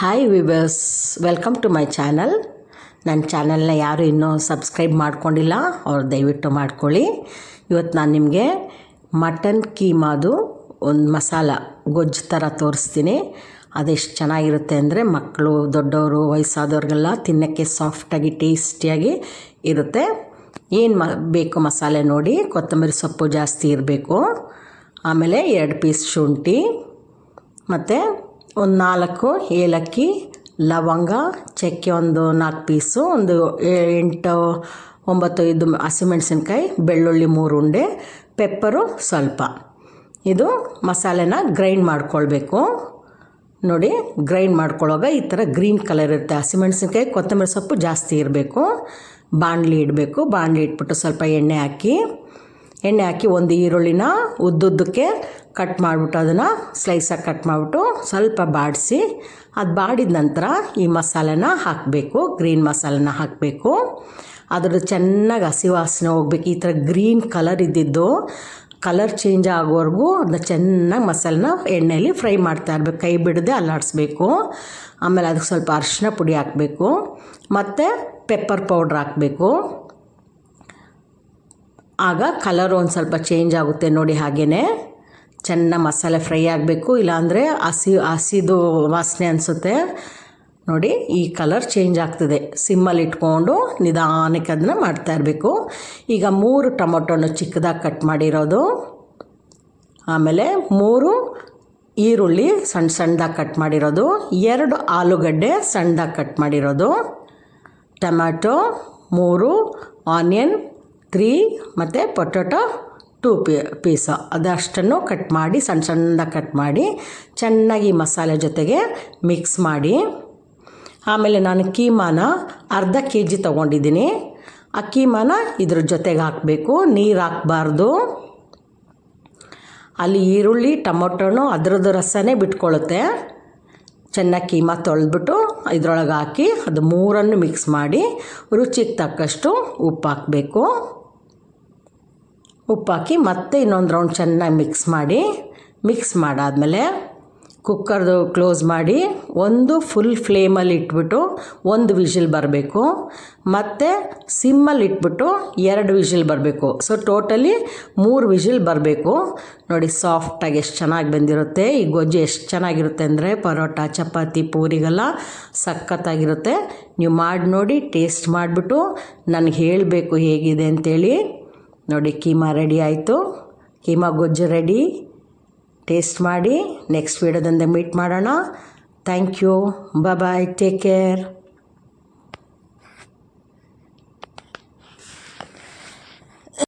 Hi viewers welcome to my channel ನನ್ನ ಚಾನಲ್ನ ಯಾರು ಇನ್ನೂ ಸಬ್ಸ್ಕ್ರೈಬ್ ಮಾಡ್ಕೊಂಡಿಲ್ಲ, ಅವ್ರು ದಯವಿಟ್ಟು ಮಾಡ್ಕೊಳ್ಳಿ. ಇವತ್ತು ನಾನು ನಿಮಗೆ ಮಟನ್ ಕೀಮಾದು ಒಂದು ಮಸಾಲ ಗೊಜ್ಜು ಥರ ತೋರಿಸ್ತೀನಿ. ಅದೆಷ್ಟು ಚೆನ್ನಾಗಿರುತ್ತೆ ಅಂದರೆ ಮಕ್ಕಳು ದೊಡ್ಡವರು, ವಯಸ್ಸಾದವ್ರಿಗೆಲ್ಲ ತಿನ್ನೋಕ್ಕೆ ಸಾಫ್ಟಾಗಿ ಟೇಸ್ಟಿಯಾಗಿ ಇರುತ್ತೆ. ಏನು ಮ, ಬೇಕು ಮಸಾಲೆ ನೋಡಿ. ಕೊತ್ತಂಬರಿ ಸೊಪ್ಪು ಜಾಸ್ತಿ ಇರಬೇಕು. ಆಮೇಲೆ ಎರಡು ಪೀಸ್ ಶುಂಠಿ. ಮತ್ತು ಒಂದು ನಾಲ್ಕು, ಏಲಕ್ಕಿ, ಲವಂಗ, ಚಕ್ಕೆ ಒಂದು ನಾಲ್ಕು ಪೀಸು, ಒಂದು ಎಂಟು, ಒಂಬತ್ತು ಇದು ಹಸಿಮೆಣಸಿನ್ಕಾಯಿ ಬೆಳ್ಳುಳ್ಳಿ ಮೂರು ಉಂಡೆ, ಪೆಪ್ಪರು ಸ್ವಲ್ಪ. ಇದು ಮಸಾಲೆನ ಗ್ರೈಂಡ್ ಮಾಡ್ಕೊಳ್ಬೇಕು. ನೋಡಿ, ಗ್ರೈಂಡ್ ಮಾಡ್ಕೊಳ್ಳೋವಾಗ ಈ ಥರ ಗ್ರೀನ್ ಕಲರ್ ಇರುತ್ತೆ. ಹಸಿಮೆಣಸಿನ್ಕಾಯಿ ಕೊತ್ತಂಬರಿ ಸೊಪ್ಪು ಜಾಸ್ತಿ ಇರಬೇಕು. ಬಾಣಲಿ ಇಡಬೇಕು. ಬಾಣಲಿ ಇಟ್ಬಿಟ್ಟು ಸ್ವಲ್ಪ ಎಣ್ಣೆ ಹಾಕಿ ಎಣ್ಣೆ ಹಾಕಿ ಒಂದು ಈರುಳ್ಳಿನ ಉದ್ದುದ್ದಕ್ಕೆ ಕಟ್ ಮಾಡಿಬಿಟ್ಟು ಅದನ್ನು ಸ್ಲೈಸಾಗಿ ಕಟ್ ಮಾಡಿಬಿಟ್ಟು ಸ್ವಲ್ಪ ಬಾಡಿಸಿ, ಅದು ಬಾಡಿದ ನಂತರ ಈ ಮಸಾಲೆನ ಹಾಕಬೇಕು ಗ್ರೀನ್ ಮಸಾಲೆನ ಹಾಕಬೇಕು. ಅದ್ರದ್ದು ಚೆನ್ನಾಗಿ ಹಸಿ ವಾಸನೆ ಹೋಗ್ಬೇಕು. ಈ ಥರ ಗ್ರೀನ್ ಕಲರ್ ಇದ್ದಿದ್ದು ಕಲರ್ ಚೇಂಜ್ ಆಗೋವರೆಗೂ ಅದನ್ನ ಚೆನ್ನಾಗಿ ಮಸಾಲೆನ ಎಣ್ಣೆಯಲ್ಲಿ ಫ್ರೈ ಮಾಡ್ತಾ ಇರಬೇಕು. ಕೈ ಬಿಡದೆ ಅಲ್ಲಾಡಿಸ್ಬೇಕು. ಆಮೇಲೆ ಅದಕ್ಕೆ ಸ್ವಲ್ಪ ಅರಿಶಿನ ಪುಡಿ ಹಾಕಬೇಕು. ಮತ್ತು ಪೆಪ್ಪರ್ ಪೌಡ್ರ್ ಹಾಕಬೇಕು. ಆಗ ಕಲರ್ ಒಂದು ಸ್ವಲ್ಪ ಚೇಂಜ್ ಆಗುತ್ತೆ ನೋಡಿ ಹಾಗೆಯೇ ಚೆನ್ನಾಗಿ ಮಸಾಲೆ ಫ್ರೈ ಆಗಬೇಕು, ಇಲ್ಲಾಂದರೆ ಹಸಿ, ಹಸಿದು ವಾಸನೆ ಅನಿಸುತ್ತೆ. ನೋಡಿ, ಈ ಕಲರ್ ಚೇಂಜ್ ಆಗ್ತದೆ. ಸಿಮ್ಮಲ್ಲಿ ಇಟ್ಕೊಂಡು ನಿಧಾನಕ್ಕೆ ಅದನ್ನ ಮಾಡ್ತಾ ಇರಬೇಕು. ಈಗ ಮೂರು ಟೊಮೊಟೊನು ಚಿಕ್ಕದಾಗಿ ಕಟ್ ಮಾಡಿರೋದು. ಆಮೇಲೆ ಮೂರು ಈರುಳ್ಳಿ ಸಣ್ಣ ಸಣ್ಣದಾಗಿ ಕಟ್ ಮಾಡಿರೋದು. ಎರಡು ಆಲೂಗಡ್ಡೆ ಸಣ್ಣದಾಗಿ ಕಟ್ ಮಾಡಿರೋದು. ಟೊಮ್ಯಾಟೊ, ಮೂರು, ಆನಿಯನ್ ತ್ರೀ ಮತ್ತು ಪೊಟೊಟೊ ಟೂ ಪೀ, ಪೀಸ. ಅದಷ್ಟನ್ನು ಕಟ್ ಮಾಡಿ, ಸಣ್ಣ ಸಣ್ಣದಾಗಿ ಕಟ್ ಮಾಡಿ, ಚೆನ್ನಾಗಿ ಮಸಾಲೆ ಜೊತೆಗೆ ಮಿಕ್ಸ್ ಮಾಡಿ. ಆಮೇಲೆ ನಾನು ಕೀಮಾನ ಅರ್ಧ ಕೆ ಜಿ ತೊಗೊಂಡಿದ್ದೀನಿ. ಆ ಕೀಮಾನ ಇದ್ರ ಜೊತೆಗೆ ಹಾಕಬೇಕು. ನೀರು ಹಾಕಬಾರ್ದು. ಅಲ್ಲಿ ಈರುಳ್ಳಿ, ಟೊಮೊಟೊನು ಅದರದ್ದು ರಸನೇ ಬಿಟ್ಕೊಳ್ಳುತ್ತೆ ಚೆನ್ನಾಗಿ ಕೀಮಾ ತೊಳೆದ್ಬಿಟ್ಟು ಇದ್ರೊಳಗೆ ಹಾಕಿ ಅದು ಮೂರನ್ನು ಮಿಕ್ಸ್ ಮಾಡಿ, ರುಚಿಗೆ ತಕ್ಕಷ್ಟು ಉಪ್ಪು ಹಾಕಬೇಕು. ಉಪ್ಪು ಹಾಕಿ ಮತ್ತೆ ಇನ್ನೊಂದು ರೌಂಡ್ ಚೆನ್ನಾಗಿ ಮಿಕ್ಸ್ ಮಾಡಿ ಮಿಕ್ಸ್ ಮಾಡಾದಮೇಲೆ ಕುಕ್ಕರ್ದು ಕ್ಲೋಸ್ ಮಾಡಿ ಒಂದು ಫುಲ್ ಫ್ಲೇಮಲ್ಲಿ ಇಟ್ಬಿಟ್ಟು ಒಂದು ವಿಷಿಲ್ ಬರಬೇಕು. ಮತ್ತು ಸಿಮ್ಮಲ್ಲಿ ಇಟ್ಬಿಟ್ಟು ಎರಡು ವಿಷಿಲ್ ಬರಬೇಕು. ಸೊ ಟೋಟಲಿ ಮೂರು ವಿಷಿಲ್ ಬರಬೇಕು. ನೋಡಿ ಸಾಫ್ಟಾಗಿ ಎಷ್ಟು ಚೆನ್ನಾಗಿ ಬಂದಿರುತ್ತೆ. ಈ ಗೊಜ್ಜು ಎಷ್ಟು ಚೆನ್ನಾಗಿರುತ್ತೆ ಅಂದರೆ ಪರೋಟ, ಚಪಾತಿ, ಪೂರಿಗೆಲ್ಲ ಸಖತ್ತಾಗಿರುತ್ತೆ. ನೀವು ಮಾಡಿ ನೋಡಿ ಟೇಸ್ಟ್ ಮಾಡಿಬಿಟ್ಟು ನನಗೆ ಹೇಳಬೇಕು ಹೇಗಿದೆ ಅಂತೇಳಿ. ನೋಡಿ, ಕೀಮಾ ರೆಡಿ ಆಯಿತು. ಕೀಮಾ ಗೊಜ್ಜು ರೆಡಿ. ಟೇಸ್ಟ್ ಮಾಡಿ, ನೆಕ್ಸ್ಟ್ ವೀಡಿಯೋದಿಂದ ಮೀಟ್ ಮಾಡೋಣ. Thank you. Bye take care